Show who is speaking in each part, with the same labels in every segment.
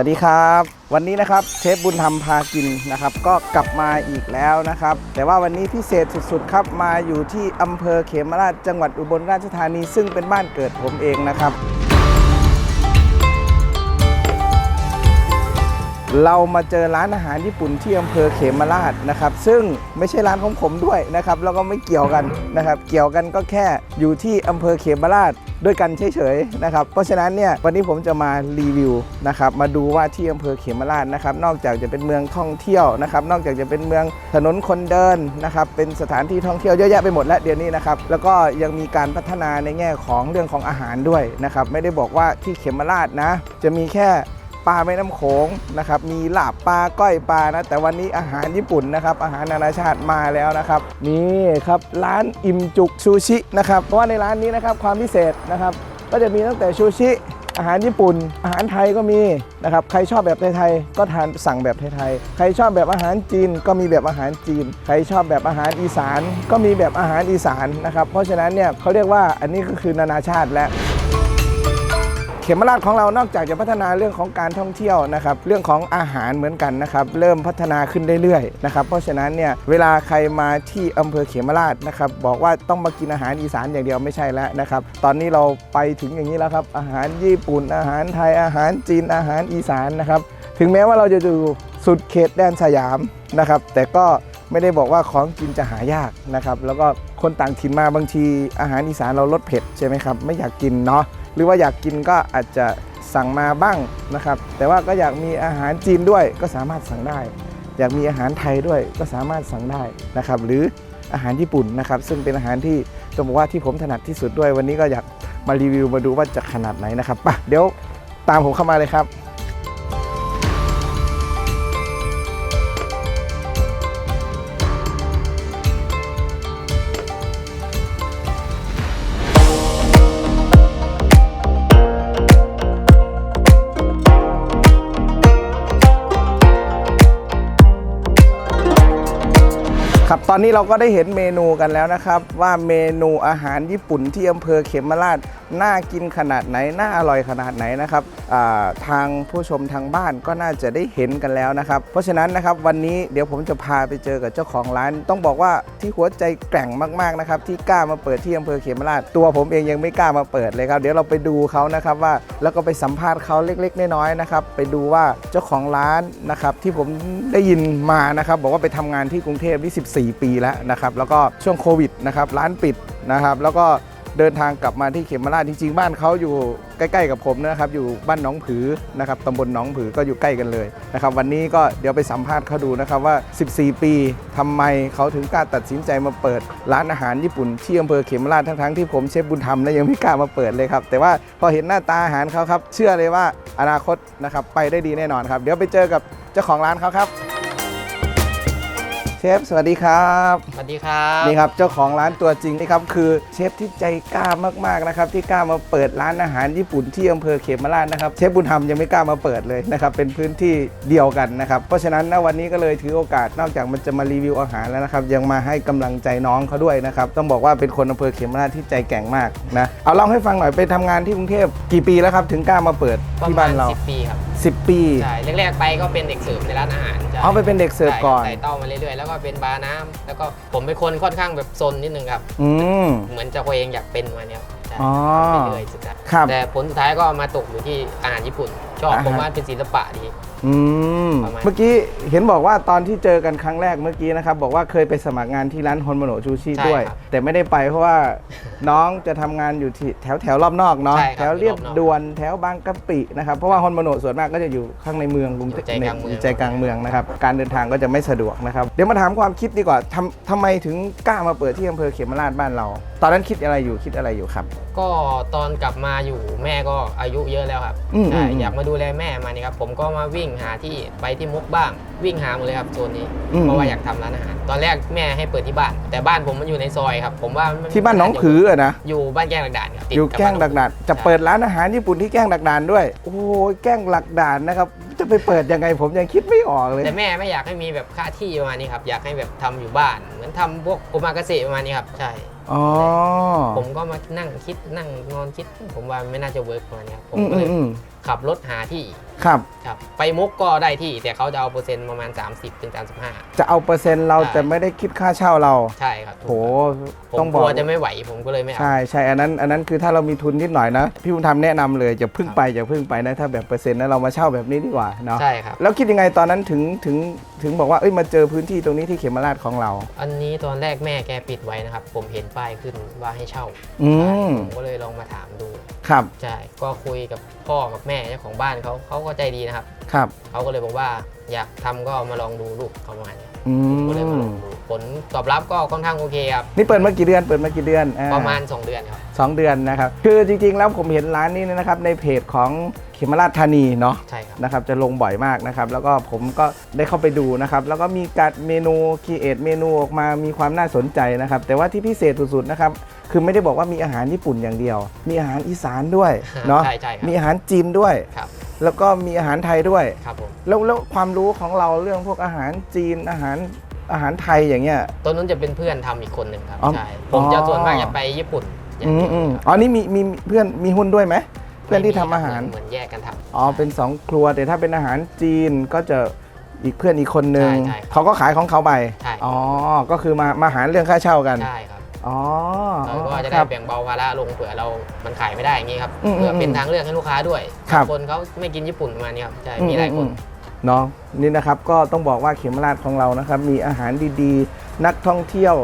Speaker 1: วัสดีครับ วันนี้นะครับเชฟบุญธรรมพากินนะครับ ก็กลับมาอีกแล้วนะครับ แต่ว่าวันนี้พิเศษสุดๆครับมาอยู่ที่อำเภอเขมราชจังหวัดอุบลราชธานี ซึ่งเป็นบ้านเกิดผมเองนะครับ เรามาเจอร้านอาหารญี่ปุ่นที่อำเภอเขมราชนะครับ ซึ่งไม่ใช่ร้านของผมด้วยนะครับ แล้วก็ไม่เกี่ยวกันนะครับ เกี่ยวกันก็แค่อยู่ที่อำเภอเขมราชด้วยกันเฉยๆนะครับ เพราะฉะนั้นเนี่ยวันนี้ผมจะมารีวิวนะครับ มาดูว่าที่อำเภอเขมราชนะครับ นอกจากจะเป็นเมืองท่องเที่ยวนะครับ นอกจากจะเป็นเมืองถนนคนเดินนะครับ เป็นสถานที่ท่องเที่ยวเยอะแยะไปหมดแล้วเดี๋ยวนี้นะครับ แล้วก็ยังมีการพัฒนาในแง่ของเรื่องของอาหารด้วยนะครับ ไม่ได้บอกว่าที่เขมราชนะ จะมีแค่ ปลาแม่น้ำโขงนะครับมีลาบปลาก้อยปลานะแต่วันนี้อาหารญี่ปุ่นนะครับอาหารนานาชาติมาแล้วนะครับนี่ครับร้านอิ่มจุกซูชินะครับเพราะว่าในร้านนี้นะครับความพิเศษนะครับก็จะมีตั้งแต่ซูชิอาหารญี่ปุ่น อาหารไทยก็มีนะครับ ใครชอบแบบไทยๆ ก็ทานสั่งแบบไทยๆ ใครชอบแบบอาหารจีนก็มีแบบอาหารจีน ใครชอบแบบอาหารอีสาน ก็มีแบบอาหารอีสานนะครับ เพราะฉะนั้นเนี่ยเขาเรียกว่าอันนี้ก็คือนานาชาติและเขมราชของเรานอกจากจะพัฒนาเรื่องของการท่องเที่ยวนะครับเรื่องของอาหารเหมือนกันนะครับเริ่มพัฒนาขึ้นเรื่อยๆนะครับเพราะฉะนั้นเนี่ยเวลาใครมาที่อำเภอเขมราชนะครับบอกว่าต้องมากินอาหารอีสานอย่างเดียวไม่ใช่แล้วนะครับตอนนี้เราไปถึงอย่างนี้แล้วครับอาหารญี่ปุ่น อาหารไทยอาหารจีนอาหารอีสานนะครับถึงแม้ว่าเราจะอยู่สุดเขตแดนสยามนะครับแต่ก็ไม่ได้บอกว่าของกินจะหายากนะครับแล้วก็คนต่างถิ่นมาบางทีอาหารอีสานเราลดเผ็ดใช่ไหมครับไม่อยากกินเนาะ หรือว่าอยากกินก็อาจจะสั่งมาบ้างนะครับ แต่ว่าก็อยากมีอาหารจีนด้วยก็สามารถสั่งได้ อยากมีอาหารไทยด้วยก็สามารถสั่งได้นะครับ หรืออาหารญี่ปุ่นนะครับ ซึ่งเป็นอาหารที่ต้องบอกว่าที่ผมถนัดที่สุดด้วย วันนี้ก็อยากมารีวิวมาดูว่าจะขนาดไหนนะครับปะเดี๋ยวตามผมเข้ามาเลยครับ ครับตอนนี้เราก็ได้เห็นเมนูกันแล้วนะครับ ว่าเมนูอาหารญี่ปุ่นที่อำเภอเขมราชน่ากินขนาดไหน น่าอร่อยขนาดไหนนะครับาทางผู้ชมทางบ้านก็น่าจะได้เห็นกันแล้วนะครับ เพราะฉะนั้นนะครับวันนี้เดี๋ยวผมจะพาไปเจอกับเจ้าของร้าน ต้องบอกว่าที่หัวใจแกร่งมากๆนะครับที่กล้ามาเปิดที่อำเภอเขมราชตัวผมเองยังไม่กล้ามาเปิดเลยครับ เดี๋ยวเราไปดูเขานะครับว่าแล้วก็ไปสัมภาษณ์เขาเล็กๆน้อยๆนะครับไปดูว่าเจ้าของร้านนะครับที่ผมได้ยินมานะครับบอกว่าไปทำงานที่กรุงเทพที่14 ปีแล้วนะครับแล้วก็ช่วงโควิดนะครับร้านปิดนะครับแล้วก็ เดินทางกลับมาที่เขมราชจริง ๆ บ้านเขาอยู่ใกล้ๆกับผมนะครับอยู่บ้านหนองผือนะครับตำบลหนองผือก็อยู่ใกล้กันเลยนะครับวันนี้ก็เดี๋ยวไปสัมภาษณ์เขาดูนะครับว่า 14 ปีทำไมเขาถึงกล้าตัดสินใจมาเปิด ร้านอาหารญี่ปุ่นที่อำเภอเขมราชทั้งๆที่ผมเชฟบุญธรรมและยังไม่กล้ามาเปิดเลยครับแต่ว่าพอเห็นหน้าตาอาหารเขาครับเชื่อเลยว่าอนาคตนะครับไปได้ดีแน่นอนครับ เดี๋ยวไปเจอกับเจ้าของร้านเขาครับ เชฟสวัสดีครับ
Speaker 2: สวัสดีครับ
Speaker 1: นี่ครับเจ้าของร้านตัวจริงนี่ครับคือเชฟที่ใจกล้ามากๆนะครับที่กล้ามาเปิดร้านอาหารญี่ปุ่นที่อำเภอเขมราชนะครับเชฟบุญธรรมยังไม่กล้ามาเปิดเลยนะครับเป็นพื้นที่เดียวกันนะครับเพราะฉะนั้นณวันนี้ก็เลยถือโอกาสนอกจากมันจะมารีวิวอาหารแล้วนะครับยังมาให้กำลังใจน้องเขาด้วยนะครับต้องบอกว่าเป็นคนอำเภอเขมราชที่ใจแกร่งมากนะเอาเล่าให้ฟังหน่อยไปทำงานที่กรุงเทพกี่ปีแล้วครับถึงกล้ามาเปิด
Speaker 2: ประ
Speaker 1: ที่
Speaker 2: มา
Speaker 1: บ้า
Speaker 2: ณ
Speaker 1: นเรา
Speaker 2: 10 ปีครับ
Speaker 1: 10 ปี
Speaker 2: ใช่แรกๆไปก็เป็นเด็กเสิร์ฟในร้านอาหารใช่
Speaker 1: เอาไปเป็นเด็กเสิร์ฟก่อน
Speaker 2: ใช่ไต่เต้ามาเรื่อยๆแล้วก็เป็นบาร์น้ำแล้วก็ผมเป็นคนค่อนข้างแบบซนนิดนึงครับ
Speaker 1: อืม
Speaker 2: เหมือนจะตัวเองอยากเป็นมาเนี่ยใช่
Speaker 1: อ๋อ
Speaker 2: ไปเรื่อยๆสุดท้าย
Speaker 1: ครับ
Speaker 2: แต่ผลสุดท้ายก็มาตกอยู่ที่อาหารญี่ปุ่น ชอบ
Speaker 1: อ่าฮะ
Speaker 2: ผมว่าเป็นศิลปะดี
Speaker 1: อืม
Speaker 2: ประมาณ
Speaker 1: เมื่อกี้เห็นบอกว่าตอนที่เจอกันครั้งแรกเมื่อกี้นะครับ บอกว่าเคยไปสมัครงานที่ร้านฮอนโมโนชูชิ
Speaker 2: ใช่
Speaker 1: ด้วย
Speaker 2: ครับ
Speaker 1: แต่ไม่ได้ไปเพราะว่า น้องจะทำงานอยู่ที่แถวแถวรอบนอกเนาะ
Speaker 2: ใช่ครับ
Speaker 1: แถวเรียบ
Speaker 2: รอบนอก
Speaker 1: ด่วนแถวบางกะปินะครับเพราะว่าฮอนโมโนส่วนมากก็จะอยู่ข้างในเมืองกรุงเทพ
Speaker 2: อยู่ใจกลางเมือง
Speaker 1: ยู่ใจกลางเมืองนะครับการเดินทางก็จะไม่สะดวกนะครับเดี๋ยวมาถามความคิดดีกว่าทำทำไมถึงกล้ามาเปิดที่อำเภอเขมราชบ้านเราตอนนั้นคิดอะไรอยู่คิดอะไรอยู่ครับ
Speaker 2: ก็ตอนกลับมาอยู่แม่ก็อายุเยอะแล้วครับ
Speaker 1: อืม
Speaker 2: ใช่
Speaker 1: อืม
Speaker 2: อยากมาดูแลแม่มานี่ครับผมก็มาวิ่งหาที่ไปที่มุกบ้าง วิ่งหาหมดเลยครับโซนนี้
Speaker 1: อืม
Speaker 2: เพราะว่าอยากทำร้านอาหารตอนแรกแม่ให้เปิดที่บ้าน แต่บ้านผมมันอยู่ในซอยครับ ผมว่ามั
Speaker 1: ที่บ้านหน้องผืออะนะ
Speaker 2: อยู่บ้านแก้งหลักด่านครับติด
Speaker 1: อยู่
Speaker 2: บ
Speaker 1: แกล้ง
Speaker 2: บ้
Speaker 1: หลักด่านจะเปิดร้านอาหารญี่ปุ่นที่แกล้งหลักด่านด้วย โอ้ยแกล้งหลักด่านนะครับ จะไปเปิดยังไงผมยังคิดไม่ออกเลย
Speaker 2: แต่แม่ไม่อยากให้มีแบบค่าที่ประมาณนี้ครับอยากให้แบบทำอยู่บ้าน เหมือนทำพวกโอมากาเสะประมาณนี้ครับใช่
Speaker 1: อ๋อ
Speaker 2: ผมก็มานั่งคิดนั่งนอนคิด ผมว่าไม่น่าจะเวิร์กประมาณนี้ครับผม
Speaker 1: อืม
Speaker 2: ก็
Speaker 1: อื
Speaker 2: เล
Speaker 1: ม
Speaker 2: ย
Speaker 1: อืม
Speaker 2: ขับรถหาที่
Speaker 1: ครับ
Speaker 2: ครับไปมุกก็ได้ที่แต่เขาจะเอาเปอร์เซ็นต์ประมาณ 30ถึง35
Speaker 1: จะเอาเปอร์เซ็นต์เรา
Speaker 2: ใช่
Speaker 1: แต่ไม่ได้คิดค่าเช่าเรา
Speaker 2: ใช่ครับ
Speaker 1: โห
Speaker 2: ผม
Speaker 1: ต้อง
Speaker 2: ก
Speaker 1: บอ
Speaker 2: ลั
Speaker 1: ก
Speaker 2: วจะไม่ไหวผมก็เลยไม่เอา
Speaker 1: ใช่ใช่อันนั้นอันนั้นคือถ้าเรามีทุนนิดหน่อยนะ พี่บุญธรรมแนะนำเลยอย่าพึ่งไปอย่าพึ่งไปนะถ้าแบบเปอร์เซ็นต์นะเรามาเช่าแบบนี้ดีกว่าเนาะ
Speaker 2: ใช่ครับ
Speaker 1: แล้วคิดยังไงตอนนั้นถึงถึงถึงบอกว่าเอ้ยมาเจอพื้นที่ตรงนี้ที่เขมราชของเรา
Speaker 2: อันนี้ตอนแรกแม่แกปิดไว้นะครับ ผมเห็นป้ายขึ้นว่าให้เช่า
Speaker 1: อืม
Speaker 2: ผมก็เลยลองมาถามดู
Speaker 1: ครับ
Speaker 2: ใช่ ก็คุยกับพ่อกับแม่เจ้าของบ้านเขาเขาก็ใจดีนะครับ
Speaker 1: ครับ
Speaker 2: เขาก็เลยบอกว่าอยากทำก็มาลองดูลูกเขาประมาณนี้
Speaker 1: อื
Speaker 2: ก็เลยมาล
Speaker 1: ม
Speaker 2: องดูผลตอบรับก็ค่อนข้างโอเคครับ
Speaker 1: นี่เปิดมากี่เดือน เปิดมากี่เดือนอ่
Speaker 2: ประมาณ 2 เดือนครับ
Speaker 1: สองเดือนนะครับ คือจริงๆ แล้วผมเห็นร้านนี้นะครับในเพจของเขมราชธานีเนาะ
Speaker 2: ใช่ครับ
Speaker 1: นะครับจะลงบ่อยมากนะครับ แล้วก็ผมก็ได้เข้าไปดูนะครับ แล้วก็มีการเมนูคีเอทเมนูออกมามีความน่าสนใจนะครับ แต่ว่าที่พิเศษสุดๆนะครับคือไม่ได้บอกว่ามีอาหารญี่ปุ่นอย่างเดียว มีอาหารอีสานด้วยเนาะ
Speaker 2: ใช่ใช่ครับ
Speaker 1: มีอาหารจีนด้วย
Speaker 2: ครับ
Speaker 1: แล้วก็มีอาหารไทยด้วย
Speaker 2: ครับผม
Speaker 1: แล้วแล้วความรู้ของเราเรื่องพวกอาหารจีนอาหารอาหารไทยอย่างเงี้ย
Speaker 2: ตัวนู้นจะเป็นเพื่อนทำอีกคนหนึ่งครับ
Speaker 1: อ๋อ
Speaker 2: ใช่ผมจะ
Speaker 1: อ๋อ
Speaker 2: ส่วนมากจะไปญี่ปุ่นอย่าง
Speaker 1: อื
Speaker 2: เดี
Speaker 1: ม
Speaker 2: ยว
Speaker 1: อืม
Speaker 2: ครับ
Speaker 1: อ๋อนี่มีมีเพื่อนมีหุ้นด้วยไหมเพื่อนที่ทำอาหาร
Speaker 2: เหมือนแยกกันทำ
Speaker 1: อ๋อเป็นสองครัวแต่ถ้าเป็นอาหารจีนก็จะอีกเพื่อนอีกคนนึง
Speaker 2: ใช่ใช่ครับ
Speaker 1: เขาก็ขายของเขาไป
Speaker 2: ใช่
Speaker 1: อ๋อก็คือมามาหารเรื่องค่าเช่ากัน
Speaker 2: ใช่ครับ
Speaker 1: อ๋อ
Speaker 2: เราก็จะ
Speaker 1: ค
Speaker 2: ได้
Speaker 1: รับ
Speaker 2: แบ่งเบาภาระลงเผื่อเรา มันขายไม่ได้อย่างนี้ครับ
Speaker 1: อืม
Speaker 2: เพื่อเป็น
Speaker 1: อืม
Speaker 2: ทางเลือกให้ลูกค้าด้วย
Speaker 1: ครับ
Speaker 2: คนเขาไม่กินญี่ปุ่นประมาณนี้ครับใช่มีหลายคน
Speaker 1: อืมอืมเนาะนี่นะครับก็ต้องบอกว่าเขมราชของเรานะครับ มีอาหารดีๆ นักท่องเที่ยว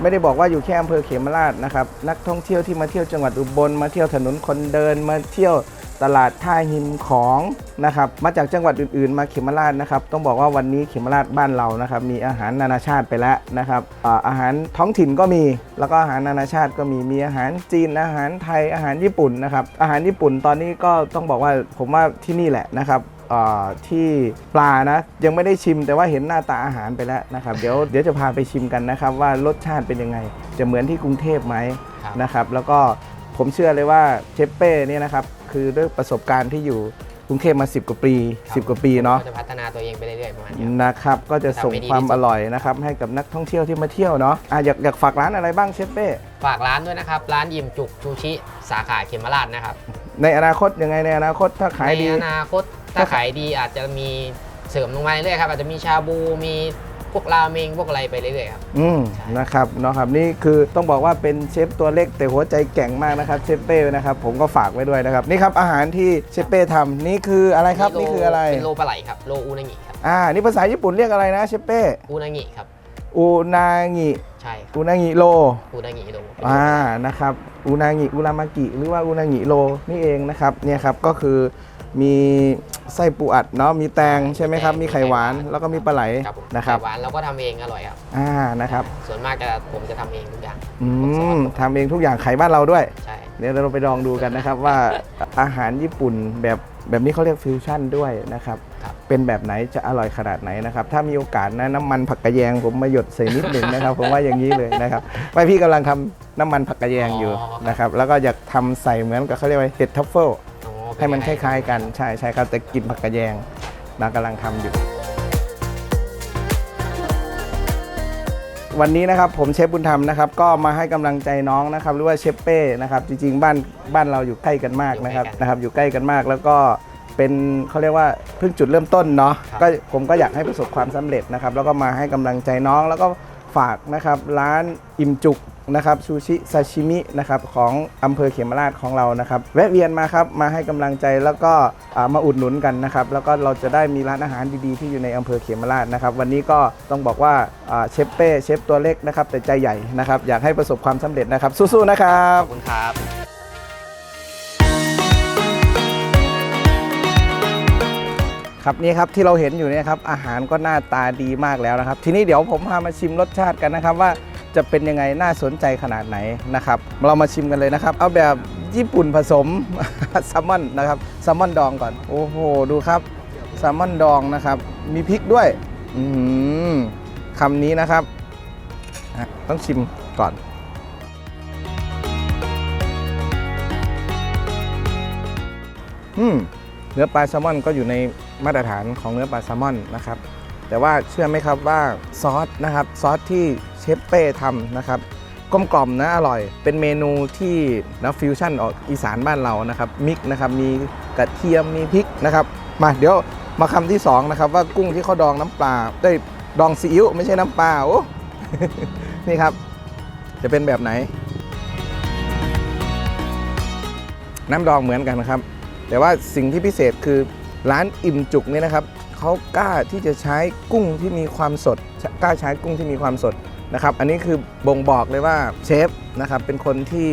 Speaker 1: ไม่ได้บอกว่าอยู่แค่อำเภอเขมราชนะครับนักท่องเที่ยวที่มาเที่ยวจังหวัดอุบลมาเที่ยวถนนคนเดินมาเที่ยว ตลาดท่าหิมของนะครับมาจากจังหวัดอื่นๆ มาเขมราชนะครับต้องบอกว่าวันนี้เขมราชบ้านเรานะครับมีอาหารนานาชาติไปแล้วนะครับอาหารท้องถิ่นก็มี แล้วก็อาหารนานาชาติก็มีมีอาหารจีนอาหารไทยอาหารญี่ปุ่นนะครับอาหารญี่ปุ่นตอนนี้ก็ต้องบอกว่าผมว่าที่นี่แหละนะครับที่ปลานะยังไม่ได้ชิมแต่ว่าเห็นหน้าตาอาหารไปแล้วนะครับเดี๋ยวเดี๋ยวจะพาไปชิมกันนะครับ ว่ารสชาติเป็นยังไง จะเหมือนที่กรุงเทพไหมนะครับ แล้วก็ผมเชื่อเลยว่าเชฟเป้เนี่ยนะครับ คือด้วยประสบการณ์ที่อยู่กรุงเทพมา 10 กว่าปี
Speaker 2: ครับ
Speaker 1: 10 กว่าปีเนาะ
Speaker 2: ก็จะพัฒนาตัวเองไปเรื่อยๆประมาณนี้ครับ
Speaker 1: นะครับ ก็จะส่ง
Speaker 2: ทำให้ดี
Speaker 1: ความ
Speaker 2: ที่สุด
Speaker 1: อร่อยนะครับ ให้กับนักท่องเที่ยวที่มาเที่ยวเนาะอะอยากอยากฝากร้านอะไรบ้างเชฟเป้
Speaker 2: ฝากร้านด้วยนะครับ ร้านยิมจุกชูชิ สาขาเขมราชนะครับ
Speaker 1: ในอนาคตยังไงในอนาคตถ้าขายดี
Speaker 2: ในอนาคตถ้าขายดีอาจจะมีเสริมลงมาเรื่อยๆครับอาจจะมีชาบูมีพ วกราเมงพวกอะไรไปเรื่อยๆครับ
Speaker 1: อืม
Speaker 2: ใช่
Speaker 1: นะครับเนาะครับนี่คือต้องบอกว่าเป็นเชฟตัวเล็กแต่หัวใจแกร่งมากนะครับเชฟเป้นะครับผมก็ฝากไว้ด้วยนะครับนี่ครับอาหารที่เชฟเป้ทำนี่คืออะไรครับ
Speaker 2: โล
Speaker 1: นี่คืออะไร
Speaker 2: เป็นโลปลาไหลครับโลอูนางิครับ
Speaker 1: อ่านี่ภาษาญี่ปุ่นเรียกอะไรนะเชฟเป้
Speaker 2: อูนางิครับ
Speaker 1: อูนางิ
Speaker 2: ใช่ครับ
Speaker 1: อูนางิโล
Speaker 2: อูนางิโลเป็นโล
Speaker 1: อ่า นะครับอูนางิ อุรามากิ หรือว่าอูนางิโลนี่เองนะครับ เนี่ยครับ ก็คือ มีไส้ปูอัดเนาะมีแตงใช่ไหมครับ มีไข่หวานแล้วก็มีปลาไหล
Speaker 2: ครับผม
Speaker 1: นะครับ
Speaker 2: ไข่หวานเราก็ทำเองอร่อยครับ
Speaker 1: อ่านะครับ
Speaker 2: ส่วนมากจะผมจะทำเองทุกอย่าง
Speaker 1: อืมทำเองทุกอย่างไข่บ้านเราด้วย
Speaker 2: ใช่
Speaker 1: เดี๋ยวเราไปลองดูกันนะครับว่าอาหารญี่ปุ่นแบบแบบนี้เขาเรียกฟิวชั่นด้วยนะครับ
Speaker 2: ครับ
Speaker 1: เป็นแบบไหนจะอร่อยขนาดไหนนะครับ ถ้ามีโอกาสนะน้ำมันผักกระแยง ผมมาหยดใส่นิดหนึ่งนะครับ ผมว่าอย่างนี้เลยนะครับไปพี่กำลังทำน้ำมันผักกระแยงอยู่นะครับ แล้วก็อยากทำใส่เหมือนกับเขาเรียกว่าเห็ดทัฟเฟิล
Speaker 2: อ๋อเป็
Speaker 1: ให้มันค
Speaker 2: ยังไง
Speaker 1: ล้ายๆ กันใช่ใช่ครับแต่กลินผักกระแยงนะกำลังทำอยู่ วันนี้นะครับผมเชฟบุญธรรมนะครับ ก็มาให้กำลังใจน้องนะครับหรือว่าเชฟเป้นะครับ จริง ๆ บ้านบ้านเราอยู่ใกล้กันมากนะครับนะครับ อยู่ใกล้กันมากแล้วก็เป็นเขาเรียกว่าเพิ่งจุดเริ่มต้นเนาะก็ผมก็อยากให้ประสบความสำเร็จนะครับ แล้วก็มาให้กำลังใจน้องแล้วก็ฝากนะครับ ร้านอิ่มจุก นะครับซูชิซาชิมินะครับของอำเภอเขมราชของเรานะครับแวะเวียนมาครับมาให้กำลังใจแล้วก็อ่ามาอุดหนุนกันนะครับแล้วก็เราจะได้มีร้านอาหารดีๆที่อยู่ในอำเภอเขมราชนะครับวันนี้ก็ต้องบอกว่าอ่าเชฟเป้เชฟตัวเล็กนะครับแต่ใจใหญ่นะครับอยากให้ประสบความสำเร็จนะครับสู้ๆนะครับ
Speaker 2: ขอบคุณครับ
Speaker 1: ครับนี่ครับที่เราเห็นอยู่เนี่ยครับอาหารก็หน้าตาดีมากแล้วนะครับ ทีนี้เดี๋ยวผมพามาชิมรสชาติกันนะครับว่า จะเป็นยังไงน่าสนใจขนาดไหนนะครับเรามาชิมกันเลยนะครับ เอาแบบญี่ปุ่นผสมแซลมอนนะครับแซลมอนดองก่อนโอ้โหดูครับแซลมอนดองนะครับ มีพริกด้วยอคำนี้นะครับ ต้องชิมก่อนอืมเนื้อปลาแซลมอนก็อยู่ในมาตรฐานของเนื้อปลาแซลมอนนะครับ แต่ว่าเชื่อไหมครับว่าซอสนะครับซอสที่ ชฟเป้ทำนะครับกลมกล่อมนะอร่อย เป็นเมนูที่นะฟิวชั่นออกอีสานบ้านเรานะครับมิกนะครับมีกระเทียมมีพริกนะครับมาเดี๋ยวมาคำที่สองนะครับว่ากุ้งที่เขาดองน้ำปลาได้ดองซีอิ๊วไม่ใช่น้ำปลาโอ้นี่ครับ จะเป็นแบบไหน น้ำดองเหมือนกันนะครับ แต่ว่าสิ่งที่พิเศษคือร้านอิ่มจุกนี่นะครับเขากล้าที่จะใช้กุ้งที่มีความสด กล้าใช้กุ้งที่มีความสด นะครับอันนี้คือบ่งบอกเลยว่าเชฟนะครับเป็นคนที่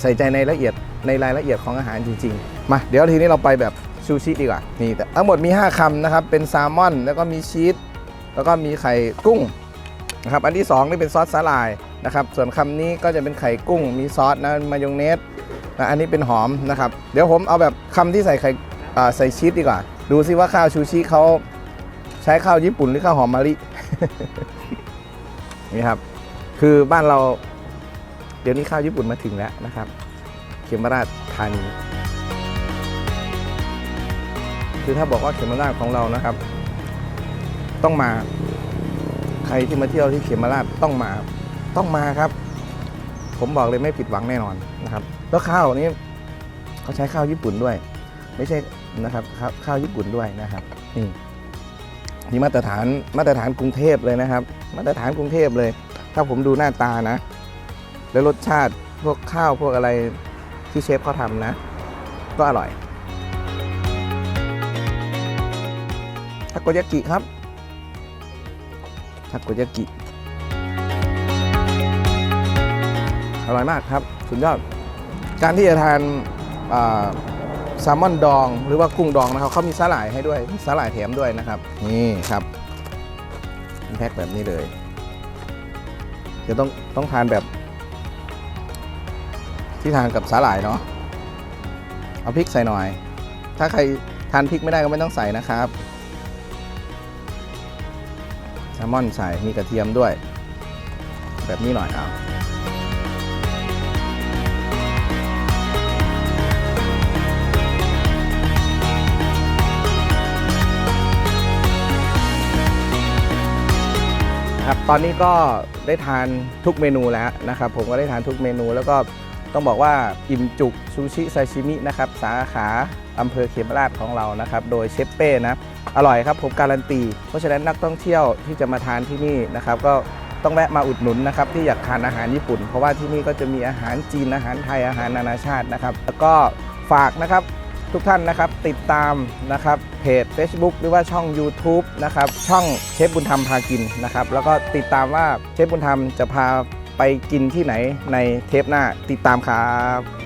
Speaker 1: ใส่ใจในละเอียดในรายละเอียดของอาหารจริงๆ มาเดี๋ยวทีนี้เราไปแบบซูชิดีกว่านี่แต่ทั้งหมดมี 5คำนะครับเป็นแซลมอน แล้วก็มีชีสแล้วก็มีไข่กุ้งนะครับอันที่สองนี่เป็นซอสสาหร่ายนะครับส่วนคำนี้ก็จะเป็นไข่กุ้ง มีซอสนะมายองเนสนะอันนี้เป็นหอมนะครับเดี๋ยวผมเอาแบบคำที่ใส่ไข่ใส่ชีสดีกว่า ดูซิว่าข้าวชูชิเขาใช้ข้าวญี่ปุ่นหรือข้าวหอมมะลิ นี่ครับ คือบ้านเราเดี๋ยวนี้ข้าวญี่ปุ่นมาถึงแล้วนะครับเขมราชธานีคือถ้าบอกว่าเขมราชของเรานะครับ ต้องมาใครที่มาเที่ยวที่เขมราชต้องมาต้องมาครับ ผมบอกเลยไม่ผิดหวังแน่นอนนะครับ แล้วข้าวนี้เขาใช้ข้าวญี่ปุ่นด้วย ไม่ใช่นะครับข้าวข้าวญี่ปุ่นด้วยนะครับนี่นี่มาตรฐานมาตรฐานกรุงเทพเลยนะครับ มาตรฐานกรุงเทพเลย ถ้าผมดูหน้าตานะ แล้วรสชาติพวกข้าวพวกอะไรที่เชฟเขาทำนะ ก็อร่อยทาโกยากิครับทาโกยากิ อร่อยมากครับ สุดยอด การที่จะทานแซลมอนดองหรือว่ากุ้งดองนะครับเขามีสาหร่ายให้ด้วยสาหร่ายแถมด้วยนะครับ นี่ครับ แพ็คแบบนี้เลย จะต้องต้องทานแบบ ที่ทานกับสาหร่ายเนาะเอาพริกใส่หน่อย ถ้าใครทานพริกไม่ได้ก็ไม่ต้องใส่นะครับแซลมอนใส่มีกระเทียมด้วย แบบนี้หน่อยเอา ครับ ตอนนี้ก็ได้ทานทุกเมนูแล้วนะครับ ผมก็ได้ทานทุกเมนู แล้วก็ต้องบอกว่าอิ่มจุกซูชิซาชิมินะครับสาขาอำเภอเขมราชของเรานะครับ โดยเชฟเป้นะ อร่อยครับผมการันตี เพราะฉะนั้นนักท่องเที่ยวที่จะมาทานที่นี่นะครับ ก็ต้องแวะมาอุดหนุนนะครับที่อยากทานอาหารญี่ปุ่น เพราะว่าที่นี่ก็จะมีอาหารจีนอาหารไทยอาหารนานาชาตินะครับ แล้วก็ฝากนะครับ ทุกท่านนะครับติดตามนะครับเพจ Facebook หรือว่าช่อง YouTube นะครับช่องเชฟบุญธรรมพากินนะครับแล้วก็ติดตามว่าเชฟบุญธรรมจะพาไปกินที่ไหนในเทปหน้าติดตามครับ